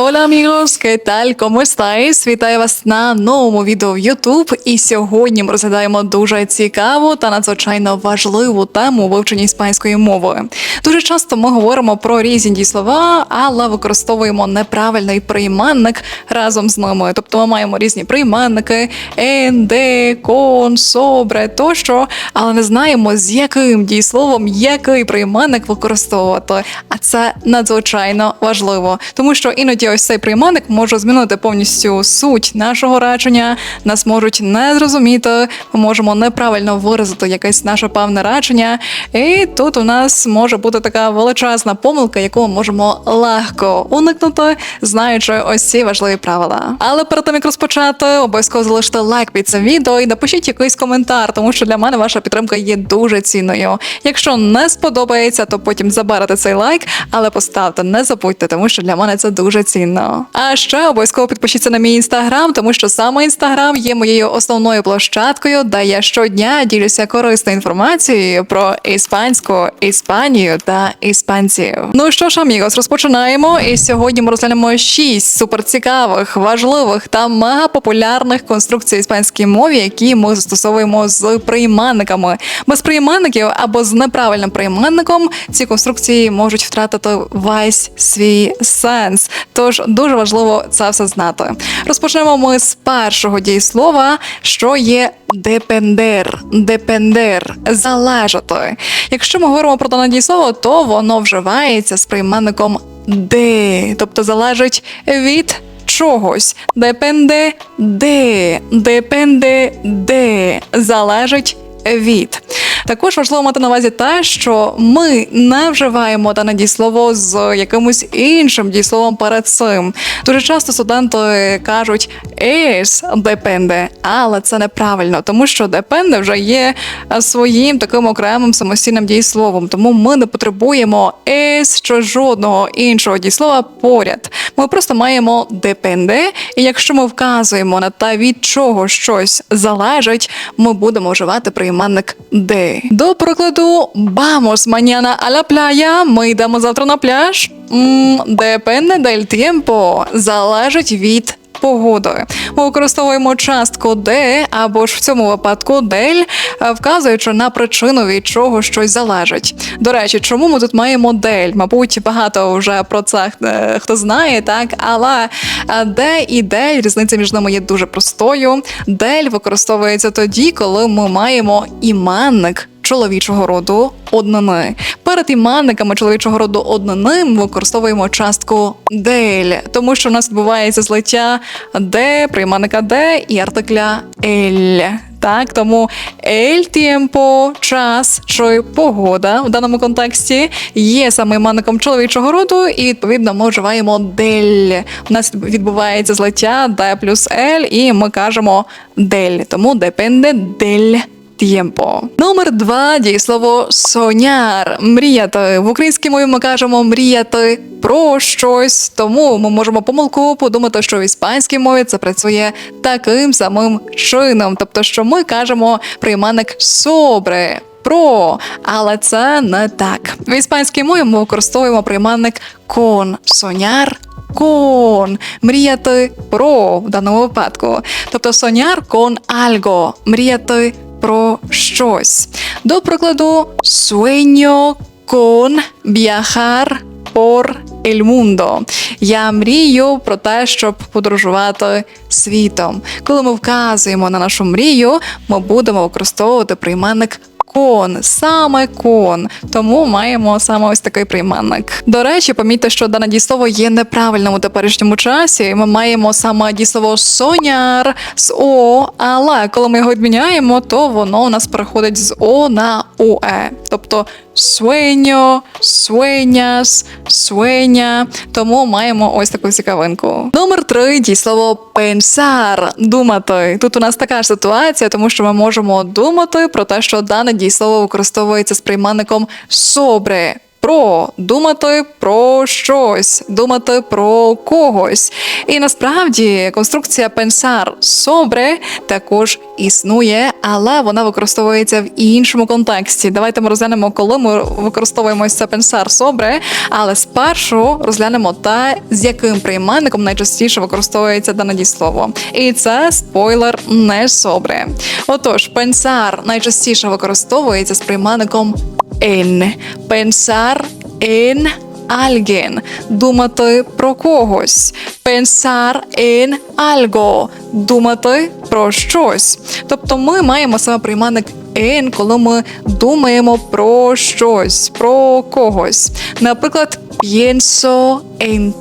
Hola amigos, ¿qué tal? ¿Cómo estáis? Вітаю вас на новому відео в YouTube. І сьогодні ми розглядаємо дуже цікаву та надзвичайно важливу тему вивчення іспанської мови. Дуже часто ми говоримо про різні дієслова, але використовуємо неправильний прийменник разом з ними. Тобто ми маємо різні en, de, con, sobre тощо, але не знаємо, з яким дієсловом який прийменник використовувати. А це надзвичайно важливо, тому що іноді ось цей прийменник може змінити повністю суть нашого речення. Нас можуть не зрозуміти, ми можемо неправильно виразити якесь наше певне речення. І тут у нас може бути така величезна помилка, яку ми можемо легко уникнути, знаючи ось ці важливі правила. Але перед тим як розпочати, обов'язково залиште лайк під цим відео і напишіть якийсь коментар, тому що для мене ваша підтримка є дуже цінною. Якщо не сподобається, то потім заберете цей лайк, але поставте, не забудьте, тому що для мене це дуже цінно. А ще обов'язково підпишіться на мій інстаграм, тому що саме інстаграм є моєю основною площадкою, де я щодня ділюся корисною інформацією про іспанську, Іспанію та іспанців. Ну що ж, амігос, розпочинаємо. І сьогодні ми розглянемо шість суперцікавих, важливих та мегапопулярних конструкцій іспанській мові, які ми застосовуємо з прийменниками. Без прийменників або з неправильним прийменником ці конструкції можуть втратити весь свій сенс. Тож дуже важливо це все знати. Розпочнемо ми з першого дієслова, що є депендер. Депендер залежати. Якщо ми говоримо про дане дієслово, то воно вживається з прийменником де, тобто залежить від чогось. Депенде де, депенде де, залежить від. Також важливо мати на увазі те, що ми не вживаємо дане дієслово з якимось іншим дієсловом перед цим. Дуже часто студенти кажуть «es depende», але це неправильно, тому що depende вже є своїм таким окремим самостійним дієсловом. Тому ми не потребуємо «es» чи жодного іншого дієслова поряд. Ми просто маємо depende, і якщо ми вказуємо на те, від чого щось залежить, ми будемо вживати прийменник До прикладу, vamos mañana a la playa, ми йдемо завтра на пляж. М, Depende del залежить від погоди. Ми використовуємо частку де або ж в цьому випадку дель, е, вказуючи на причину, від чого щось залежить. До речі, чому ми тут маємо дель? Мабуть, багато вже про це е, хто знає, так але е, де і дель різниця між ними є дуже простою. Дель використовується тоді, коли ми маємо іменник чоловічого роду однини. Перед іменниками чоловічого роду однини ми використовуємо частку дель, тому що в нас відбувається злиття де, прийменника де і артикля ель. Так, тому ель тємпо, час чи погода в даному контексті є саме іменником чоловічого роду, і відповідно ми вживаємо дель. У нас відбувається злиття де плюс ель, і ми кажемо дель. Тому депенде дель Тємпо. Номер два дієслово соняр. Мріяти. В українській мові ми кажемо мріяти про щось. Тому ми можемо помилково подумати, що в іспанській мові це працює таким самим чином. Тобто, що ми кажемо прийменник собре. Про, але це не так. В іспанській мові ми використовуємо прийменник кон, соняр, кон, мріяти про в даному випадку. Тобто соняр кон альго, мріяти про щось. До прикладу, sueño con viajar por el mundo. Я мрію про те, щоб подорожувати світом. Коли ми вказуємо на нашу мрію, ми будемо використовувати прийменник Кон, саме кон, тому маємо саме ось такий прийменник. До речі, помітьте, що дане дійслово є неправильним у теперішньому часі. Ми маємо саме дійслово соняр з о, але коли ми його відміняємо, то воно у нас переходить з о на уе. Тобто sueño, sueñas, sueña. Тому маємо ось таку цікавинку. Номер три дієслово pensar, думати. Тут у нас така ж ситуація, тому що ми можемо думати про те, що дане дієслово використовується з прийменником sobre. Про думати про щось, думати про когось. І насправді конструкція pensar sobre також існує, але вона використовується в іншому контексті. Давайте ми розглянемо, коли ми використовуємо це pensar sobre, але спершу розглянемо те, з яким прийменником найчастіше використовується дане дієслово. І це спойлер не sobre. Отож, pensar найчастіше використовується з прийменником en. Pensar en alguien. Думати про когось. Pensar en algo. Думати про щось. Тобто ми маємо саме прийменник en, коли ми думаємо про щось, про когось. Наприклад, pienso en.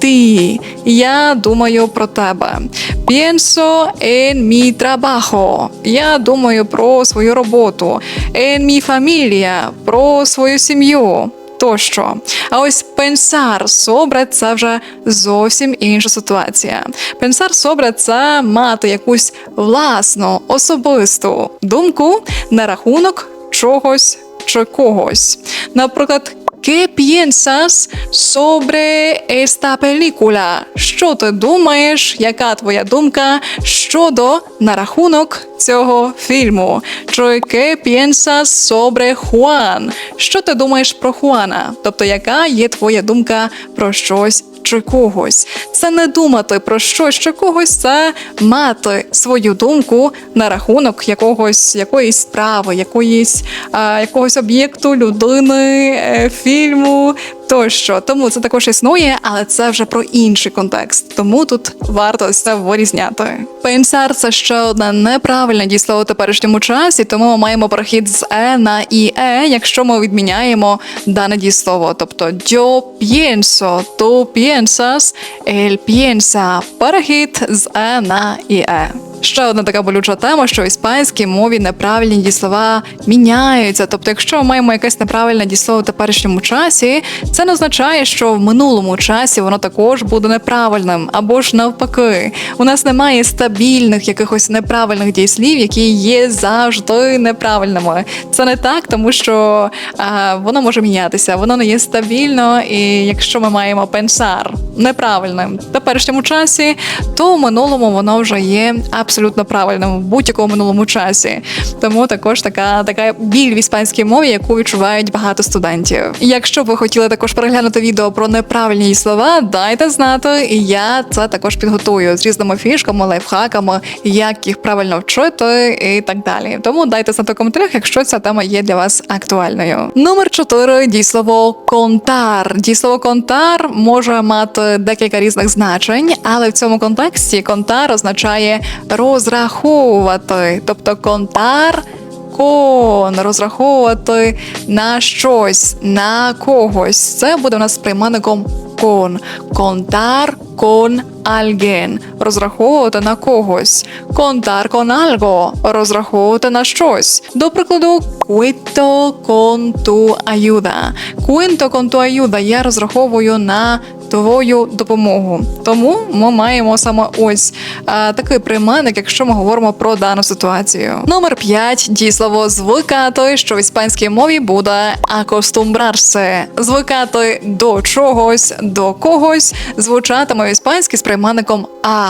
Я думаю про тебе. Pienso en mi trabajo. Я думаю про свою роботу. En mi familia. Про свою сім'ю. Тощо. А ось пенсар собре це вже зовсім інша ситуація. Пенсар собре це мати якусь власну особисту думку на рахунок чогось чи когось. Наприклад, ¿Qué piensas sobre esta película? Що ти думаєш? Яка твоя думка щодо на рахунок цього фільму? Чи ¿Qué piensas sobre Juan? Що ти думаєш про Хуана? Тобто, яка є твоя думка про щось чи когось. Це не думати про щось чи когось, це мати свою думку на рахунок якогось якоїсь справи, якоїсь а, якогось об'єкту, людини, е, фільму. Тощо, тому це також існує, але це вже про інший контекст. Тому тут варто це вирізняти. Pensar – це ще одне неправильне дієслово у теперішньому часі, тому ми маємо перехід з е на іе, якщо ми відміняємо дане дієслово. Тобто yo pienso, tú piensas, él piensa. Перехід з е на іе. Ще одна така болюча тема, що в іспанській мові неправильні дієслова міняються. Тобто, якщо ми маємо якесь неправильне дієслово в теперішньому часі, це не означає, що в минулому часі воно також буде неправильним, або ж навпаки, у нас немає стабільних якихось неправильних дієслів, які є завжди неправильними. Це не так, тому що а, воно може мінятися, воно не є стабільно. І якщо ми маємо пенсар неправильним в теперішньому часі, то в минулому воно вже є абсолютно правильним в будь-якому минулому часі. Тому також така така біль в іспанській мові, яку відчувають багато студентів. Якщо ви хотіли також переглянути відео про неправильні слова, дайте знати, і я це також підготую з різними фішками, лайфхаками, як їх правильно вчити і так далі. Тому дайте знати в коментарях, якщо ця тема є для вас актуальною. Номер 4 дієслово контар. Дієслово контар може мати декілька різних значень, але в цьому контексті контар означає розраховувати, тобто контар. Кон розраховувати на щось, на когось. Це буде у нас прийменником кон. Контар кон alguien. Розраховувати на когось. Контар con algo. Розраховувати на щось. До прикладу, cuento con tu ayuda. Cuento con tu ayuda. Я розраховую на твою допомогу. Тому ми маємо саме ось а, такий прийменник, якщо ми говоримо про дану ситуацію. Номер 5. дієслово звикати, що в іспанській мові буде acostumbrarse. Звикати до чогось, до когось звучатиме в іспанській з прийменником а.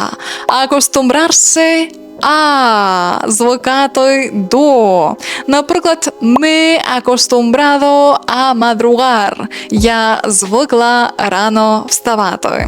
Acostumbrarse а звикати до. Наприклад, ми acostumbrado a madrugar. Я звикла рано вставати.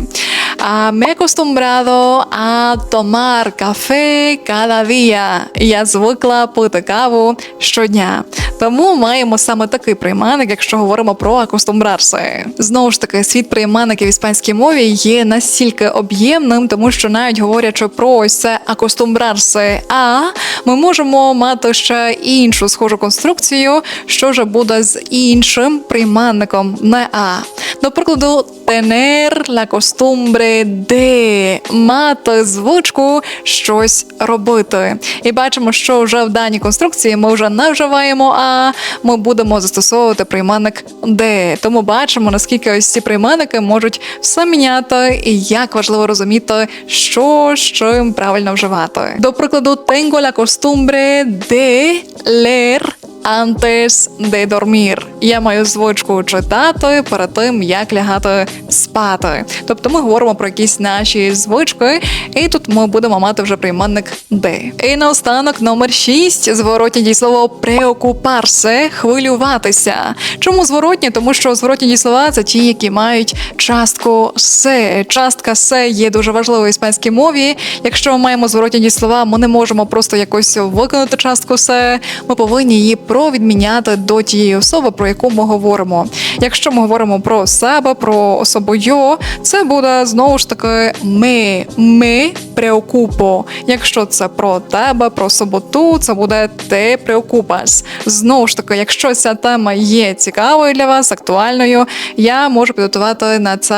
А me acostumbrado a tomar café cada. Я звикла пити каву щодня. Тому маємо саме такий прийменник, якщо говоримо про acostumbrarse. Знову ж таки, світ прийменників в іспанській мові є настільки об'ємним, тому що навіть говорячи про ось це acostumbrarse а, ми можемо мати ще іншу схожу конструкцію, що вже буде з іншим прийменником, не а. До прикладу, tener la costumbre de мати звичку щось робити. І бачимо, що вже в даній конструкції ми вже не вживаємо а, ми будемо застосовувати прийменник де. Тому бачимо, наскільки ось ці прийменники можуть все міняти, і як важливо розуміти, що з чим правильно вживати. До прикладу, tengo la costumbre de leer antes de dormir. Я маю звичку читати перед тим, як лягати спати. Тобто ми говоримо про якісь наші звички, і тут ми будемо мати вже прийменник де. І наостанок номер 6 зворотнє дієслово преокупарсе хвилюватися. Чому зворотні? Тому що зворотні дієслова це ті, які мають частку се. Частка се є дуже важливою в іспанській мові. Якщо ми маємо зворотні дієслова, ми не можемо просто якось виконати частку се. Ми повинні її провідміняти до тієї особи, про яку ми говоримо. Якщо ми говоримо про себе, про особу йо, це буде знову ж таки ми. Ми преокупо. Якщо це про тебе, про суботу, це буде те преокупас. Знову ж таки, якщо ця тема є цікавою для вас, актуальною, я можу підготувати на це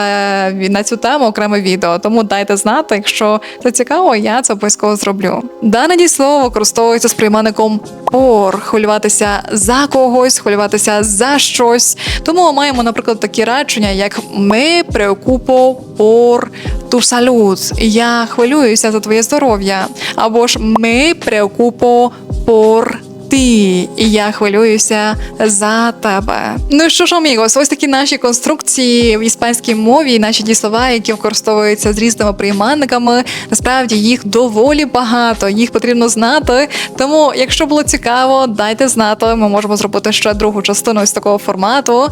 на цю тему окреме відео. Тому дайте знати, якщо це цікаво, я це обов'язково зроблю. Дане дієслово використовується з прийменником пор, хвилюватися за когось, хвилюватися за щось. Тому маємо, наприклад, такі речення, як ми преокупо пор ту салют. Я хвилююся за твоє здоров'я. Або ж ми преокупо пор ти, і я хвилююся за тебе. Ну що ж, амігос, ось такі наші конструкції в іспанській мові, наші дієслова, які використовуються з різними прийменниками. Насправді їх доволі багато, їх потрібно знати. Тому, якщо було цікаво, дайте знати. Ми можемо зробити ще другу частину ось такого формату.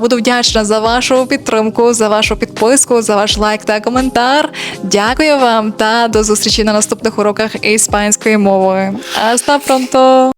Буду вдячна за вашу підтримку, за вашу підписку, за ваш лайк та коментар. Дякую вам та до зустрічі на наступних уроках іспанської мови. Hasta pronto!